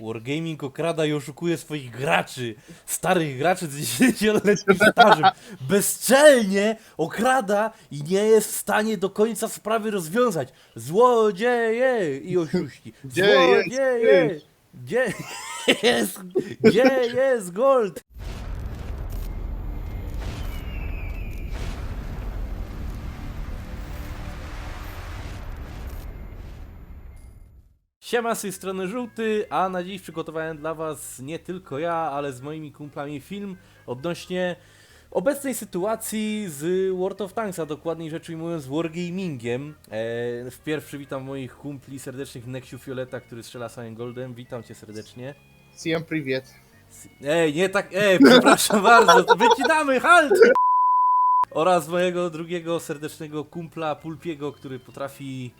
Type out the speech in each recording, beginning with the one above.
Wargaming okrada i oszukuje swoich graczy, starych graczy z 10-letnim stażem. Bezczelnie okrada i nie jest w stanie do końca sprawy rozwiązać. Złodzieje i oszuści. Złodzieje! tyś? Gdzie jest, gdzie jest gold? Siema z tej strony Żółty, a na dziś przygotowałem dla Was nie tylko ja, ale z moimi kumplami film odnośnie obecnej sytuacji z World of Tanks, a dokładniej rzecz ujmując Wargamingiem. Eee, wpierw witam moich kumpli serdecznych Nexiu Fioleta, który strzela samym Goldem. Witam Cię serdecznie. Siam priwiet. Ej, nie tak, ej, przepraszam bardzo, wycinamy, halt! Oraz mojego drugiego serdecznego kumpla Pulpiego, który potrafi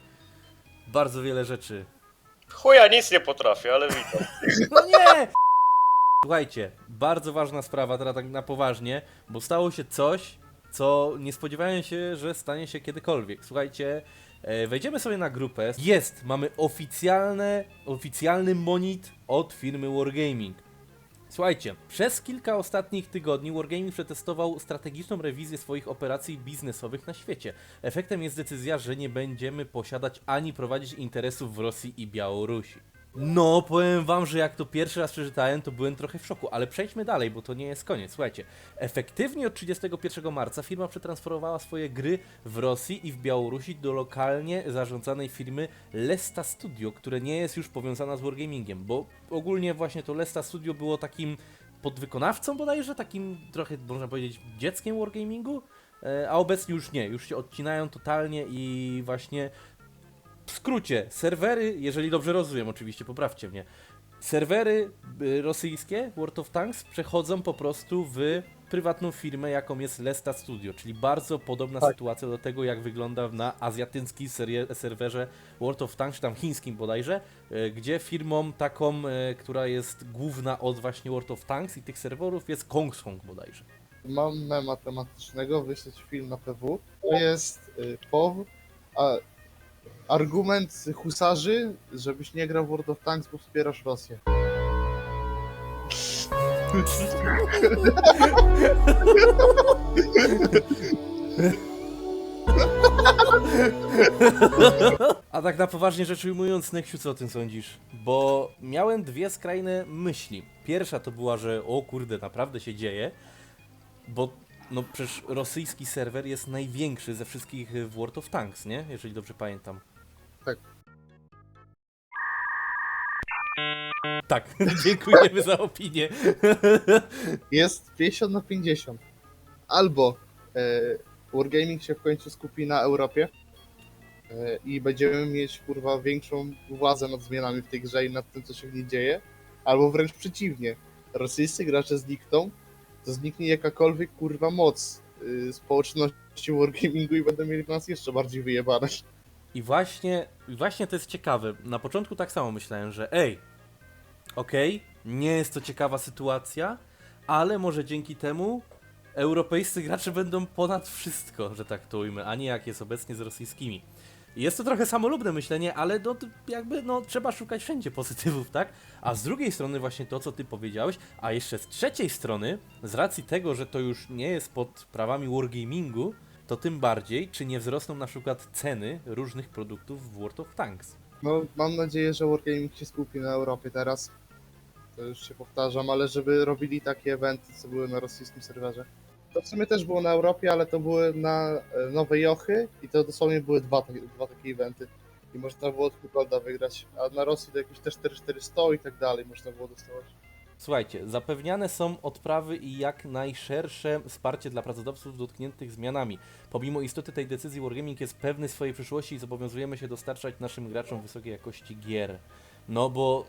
bardzo wiele rzeczy. Chuja nic nie potrafię, ale witam. No nie! Słuchajcie, bardzo ważna sprawa, teraz tak na poważnie, bo stało się coś, co nie spodziewałem się, że stanie się kiedykolwiek. Słuchajcie, e, wejdziemy sobie na grupę. Jest, mamy oficjalne, oficjalny monit od firmy Wargaming. Słuchajcie, przez kilka ostatnich tygodni Wargaming przetestował strategiczną rewizję swoich operacji biznesowych na świecie. Efektem jest decyzja, że nie będziemy posiadać ani prowadzić interesów w Rosji i Białorusi. No, powiem wam, że jak to pierwszy raz przeczytałem, to byłem trochę w szoku, ale przejdźmy dalej, bo to nie jest koniec. Słuchajcie, efektywnie od 31 marca firma przetransferowała swoje gry w Rosji i w Białorusi do lokalnie zarządzanej firmy Lesta Studio, które nie jest już powiązana z Wargamingiem, bo ogólnie właśnie to Lesta Studio było takim podwykonawcą bodajże, takim trochę można powiedzieć dzieckiem Wargamingu, e, a obecnie już nie, już się odcinają totalnie i właśnie w skrócie, serwery, jeżeli dobrze rozumiem oczywiście, poprawcie mnie, serwery y, rosyjskie World of Tanks przechodzą po prostu w prywatną firmę, jaką jest Lesta Studio, czyli bardzo podobna Tak. sytuacja do tego, jak wygląda na azjatyckim serwerze World of Tanks, czy tam chińskim bodajże, y, gdzie firmą taką, y, która jest główna od właśnie World of Tanks i tych serwerów jest Kongsong bodajże. Mam mema tematycznego, wyśleć film na PW. To jest POW, a argument husarzy, żebyś nie grał w World of Tanks, bo wspierasz Rosję. A tak na poważnie rzecz ujmując, Neksiu, co o tym sądzisz? Bo miałem dwie skrajne myśli. Pierwsza to była, że o kurde, naprawdę się dzieje, bo no przecież rosyjski serwer jest największy ze wszystkich w World of Tanks, nie? Jeżeli dobrze pamiętam. Tak. Tak, dziękujemy za opinię. Jest 50 na 50. Albo e, Wargaming się w końcu skupi na Europie e, i będziemy mieć kurwa większą władzę nad zmianami w tej grze i nad tym, co się w niej dzieje, albo wręcz przeciwnie. Rosyjscy gracze znikną, to zniknie jakakolwiek kurwa moc y, społeczności Wargamingu i będą mieli nas jeszcze bardziej wyjebane. I właśnie, właśnie to jest ciekawe. Na początku tak samo myślałem, że ej, okej, nie jest to ciekawa sytuacja, ale może dzięki temu europejscy gracze będą ponad wszystko, że tak to ujmę, a nie jak jest obecnie z rosyjskimi. Jest to trochę samolubne myślenie, ale no, jakby no, trzeba szukać wszędzie pozytywów, tak? A z drugiej strony właśnie to, co ty powiedziałeś, a jeszcze z trzeciej strony, z racji tego, że to już nie jest pod prawami wargamingu, to tym bardziej, czy nie wzrosną na przykład ceny różnych produktów w World of Tanks. No, mam nadzieję, że Wargaming się skupi na Europie teraz. To już się powtarzam, ale żeby robili takie eventy, co były na rosyjskim serwerze. To w sumie też było na Europie, ale to były na e, Nowe Jochy i to dosłownie były dwa, dwa takie eventy. I można było tylko Golda wygrać, a na Rosji to jakieś te 4400 i tak dalej można było dostawać. Słuchajcie, zapewniane są odprawy i jak najszersze wsparcie dla pracodawców dotkniętych zmianami. Pomimo istoty tej decyzji Wargaming jest pewny swojej przyszłości i zobowiązujemy się dostarczać naszym graczom wysokiej jakości gier. No bo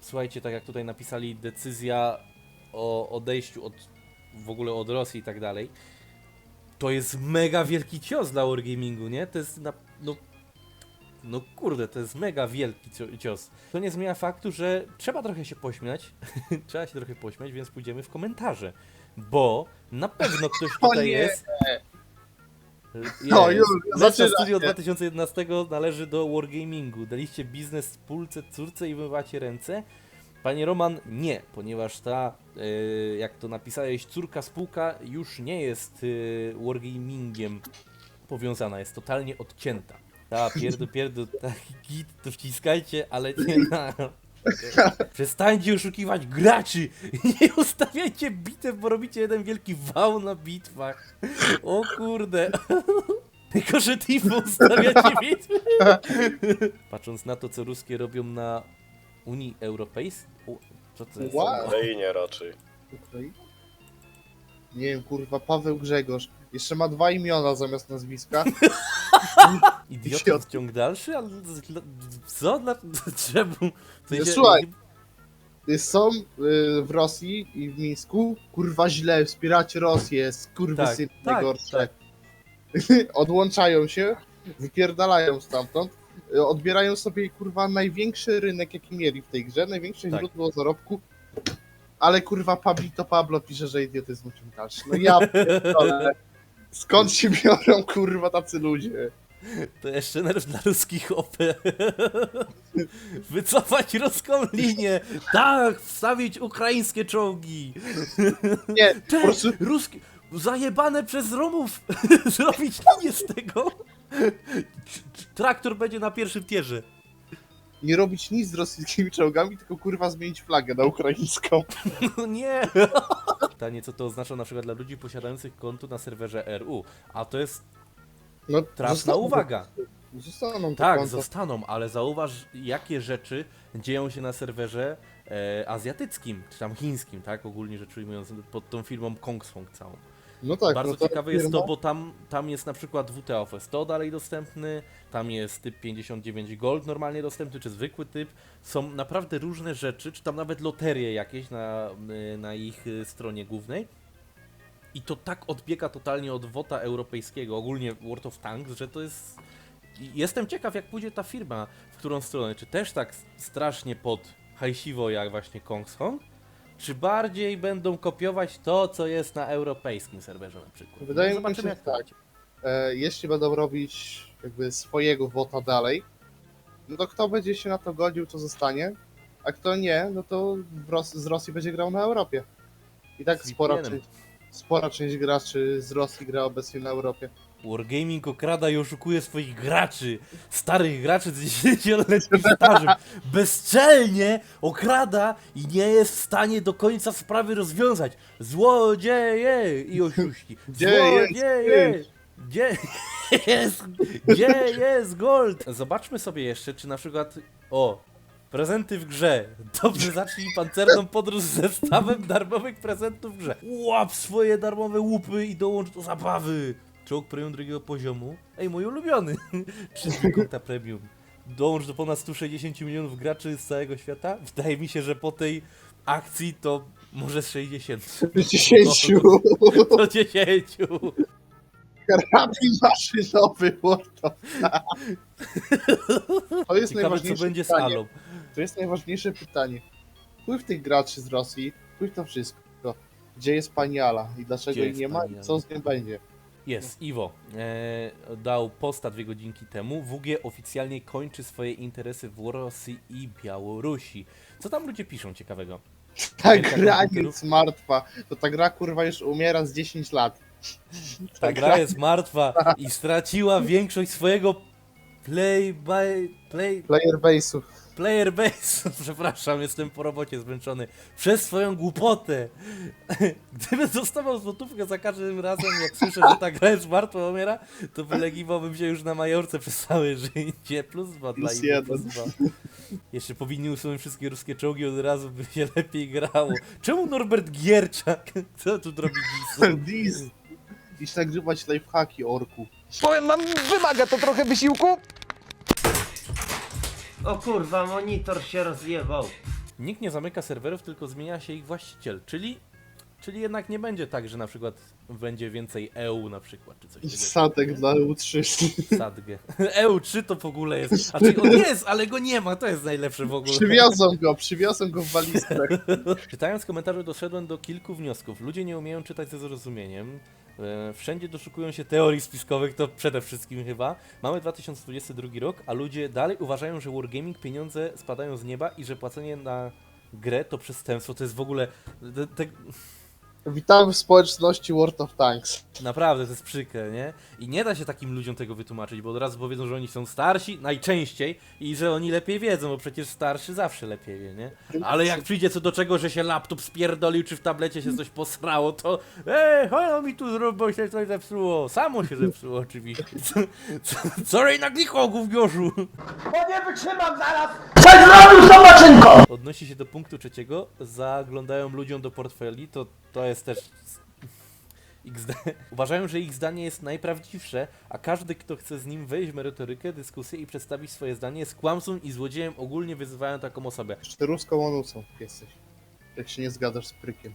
słuchajcie, tak jak tutaj napisali, decyzja o odejściu od w ogóle od Rosji i tak dalej. To jest mega wielki cios dla Wargamingu, nie? To jest na, no no kurde, to jest mega wielki cio- cios. To nie zmienia faktu, że trzeba trochę się pośmiać. trzeba się trochę pośmiać, więc pójdziemy w komentarze. Bo na pewno ktoś O tutaj nie. jest. No, już, Lesta zaczyna Studio się. 2011 należy do Wargamingu. Daliście biznes spółce, córce i wymywacie ręce. Panie Roman, nie, ponieważ ta, e, jak to napisałeś, córka spółka już nie jest e, wargamingiem powiązana, jest totalnie odcięta. Ta, pierdu, pierdu, taki git, to wciskajcie, ale nie na... Przestańcie oszukiwać graczy nie ustawiajcie bitew, bo robicie jeden wielki wał na bitwach. O kurde. Tylko, że Tifo ustawiacie bitwy. Patrząc na to, co ruskie robią na Unii Europejskiej. U, Co to jest? Wow. Ukrainie raczej. Ukraina? Nie wiem, kurwa, Paweł Grzegorz. Jeszcze ma dwa imiona zamiast nazwiska. Idiota w ciąg dalszy? Ale co? Dla, czemu? W sensie- Słuchaj. Są y, w Rosji i w Mińsku. Kurwa źle, wspieracie Rosję, kurwa Tak, syn tak, najgorsze. Odłączają się, wypierdalają stamtąd. y, Odbierają sobie kurwa największy rynek jaki mieli w tej grze, największe Tak. źródło zarobku. Ale kurwa Pablito Pablo pisze, że idiotyzm ciąg dalszy. No ja pierdolę. Skąd się biorą kurwa tacy ludzie? To jeszcze nerw dla ruskich OP. Wycofać ruską linię! Tak! Wstawić ukraińskie czołgi! Nie, po Te prostu ruskie... Zajebane przez Romów! Zrobić linię z tego! Traktor będzie na pierwszym tierze. Nie robić nic z rosyjskimi czołgami, tylko kurwa zmienić flagę na ukraińską. No nie! Pytanie, co to oznacza na przykład dla ludzi posiadających konto na serwerze RU. A to jest No, trafna zostaną- uwaga. Zostaną to Tak, zostaną, ale zauważ, jakie rzeczy dzieją się na serwerze e, azjatyckim, czy tam chińskim, tak? Ogólnie rzecz ujmując, pod tą firmą Kongsong całą. No tak, Bardzo no to ciekawe jest firma- to, bo tam, tam jest na przykład WTA FS100 dalej dostępny, tam jest typ 59 Gold normalnie dostępny, czy zwykły typ. Są naprawdę różne rzeczy, czy tam nawet loterie jakieś na, na ich y, stronie głównej. I to tak odbiega totalnie od WOTA europejskiego, ogólnie World of Tanks, że to jest... Jestem ciekaw, jak pójdzie ta firma, w którą stronę. Czy też tak strasznie pod hajsiwo jak właśnie Kongsong, czy bardziej będą kopiować to, co jest na europejskim serwerze na przykład? Wydaje mi Zobaczymy, się, jak że to tak. będzie. E, jeśli będą robić jakby swojego wota dalej, no to kto będzie się na to godził, to zostanie, a kto nie, no to w Ros- z Rosji będzie grał na Europie. I tak Z spora VPN-em. część, spora część graczy z Rosji gra obecnie na Europie. Wargaming okrada i oszukuje swoich graczy, starych graczy z 10-letnim stażem. Bezczelnie okrada i nie jest w stanie do końca sprawy rozwiązać. Złodzieje i oszuści. Złodzieje! Gdzie jest, gdzie jest gold? Zobaczmy sobie jeszcze, czy na przykład... O, prezenty w grze. Dobrze, zacznij pancerną podróż z zestawem darmowych prezentów w grze. Łap swoje darmowe łupy i dołącz do zabawy. Czołg premium drugiego poziomu. Ej, mój ulubiony. 3 konta premium. Dołącz do ponad 160 milionów graczy z całego świata. Wydaje mi się, że po tej akcji to może z 60. 10 Do 10. karabin maszynowy World of To jest Ciekawe, co najważniejsze będzie z pytanie. Alą. To jest najważniejsze pytanie. Wpływ tych graczy z Rosji, wpływ to wszystko. Gdzie jest pani Ala i dlaczego Gdzie jej jest nie ma pani i co z nią będzie? Jest, Iwo. E, dał posta dwie godzinki temu. WG oficjalnie kończy swoje interesy w Rosji i Białorusi. Co tam ludzie piszą ciekawego? Ta Wielka gra komputerów? jest martwa. To ta gra kurwa już umiera z 10 lat. Ta gra jest martwa i straciła większość swojego play by play Player base'ów. Player base. Przepraszam, jestem po robocie zmęczony. Przez swoją głupotę. Gdybym dostawał złotówkę za każdym razem, jak słyszę, że ta gra jest martwa, umiera, to wylegiwałbym się już na Majorce przez całe życie. Plus dwa dla Plus jeden. plus dwa. Jeszcze powinni usunąć wszystkie ruskie czołgi, od razu by się lepiej grało. Czemu Norbert Gierczak? Co tu robi dziś? Dis. Iść nagrywać lifehacki orku. Powiem wam, wymaga to trochę wysiłku. O kurwa, monitor się rozjebał. Nikt nie zamyka serwerów, tylko zmienia się ich właściciel, czyli, czyli jednak nie będzie tak, że na przykład będzie więcej EU na przykład, czy coś I takiego. statek dla U3. Sadgę. EU3 to w ogóle jest, a czyli on jest, ale go nie ma, to jest najlepsze w ogóle. Przywiozą go, przywiozą go w walizkach. Czytając komentarze doszedłem do kilku wniosków. Ludzie nie umieją czytać ze zrozumieniem. E, Wszędzie doszukują się teorii spiskowych, to przede wszystkim chyba. Mamy 2022 rok, a ludzie dalej uważają, że Wargaming pieniądze spadają z nieba i że płacenie na grę, to przestępstwo to jest w ogóle... Te, te, Witamy w społeczności World of Tanks. Naprawdę, to jest przykre, nie? I nie da się takim ludziom tego wytłumaczyć, bo od razu powiedzą, że oni są starsi, najczęściej, i że oni lepiej wiedzą, bo przecież starszy zawsze lepiej wie, nie? Ale jak przyjdzie co do czego, że się laptop spierdolił, czy w tablecie się coś posrało, to ej, chodź mi tu zrób, bo się coś zepsuło. Samo się zepsuło oczywiście. Co, co, co rej naklikał, gówniorzu? Bo nie wytrzymam zaraz! Coś zrobił z tą maszynką! Odnosi się do punktu trzeciego, zaglądają ludziom do portfeli, to to jest też XD. Uważają, że ich zdanie jest najprawdziwsze, a każdy, kto chce z nim wejść w merytorykę, dyskusję i przedstawić swoje zdanie, jest kłamcą i złodziejem, ogólnie wyzywają taką osobę. Jeszcze ruską onusą jesteś. Jak się nie zgadzasz z prykiem.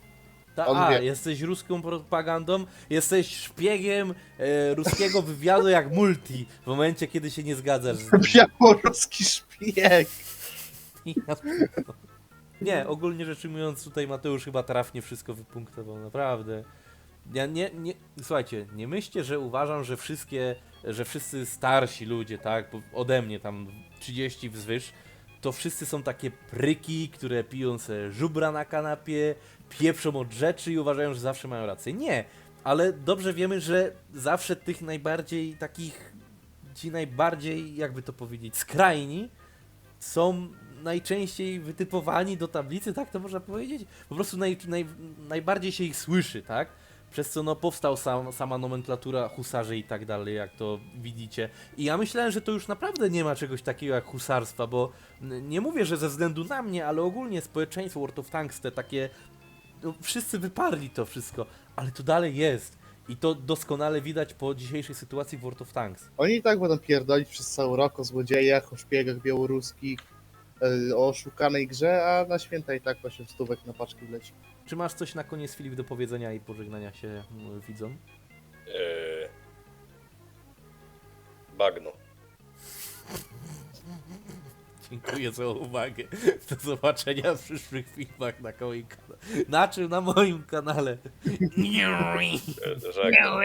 Ta, On a, wie. jesteś ruską propagandą, jesteś szpiegiem e, ruskiego wywiadu jak multi, w momencie, kiedy się nie zgadzasz z nim. Białoruski szpieg! Ja. Nie, ogólnie rzecz ujmując, tutaj Mateusz chyba trafnie wszystko wypunktował, naprawdę. Ja nie, nie, słuchajcie, nie myślcie, że uważam, że wszystkie, że wszyscy starsi ludzie, tak, bo ode mnie tam 30 wzwyż, to wszyscy są takie pryki, które piją se żubra na kanapie, pieprzą od rzeczy i uważają, że zawsze mają rację. Nie, ale dobrze wiemy, że zawsze tych najbardziej takich, ci najbardziej, jakby to powiedzieć, skrajni, są najczęściej wytypowani do tablicy, tak to można powiedzieć? Po prostu naj, naj, najbardziej się ich słyszy, tak? Przez co no, powstał sam, sama nomenklatura husarzy i tak dalej, jak to widzicie. I ja myślałem, że to już naprawdę nie ma czegoś takiego jak husarstwa, bo nie mówię, że ze względu na mnie, ale ogólnie społeczeństwo World of Tanks, te takie... No, wszyscy wyparli to wszystko, ale to dalej jest. I to doskonale widać po dzisiejszej sytuacji w World of Tanks. Oni i tak będą pierdolić przez cały rok o złodziejach, o szpiegach białoruskich, o oszukanej grze, a na święta i tak 8 stówek na paczki wleci. Czy masz coś na koniec Filip do powiedzenia i pożegnania się mm, widzom? Eee... Bagno. Dziękuję za uwagę. Do zobaczenia w przyszłych filmach na moim kanale. Na czym? Na moim kanale. Eee, Żegnam.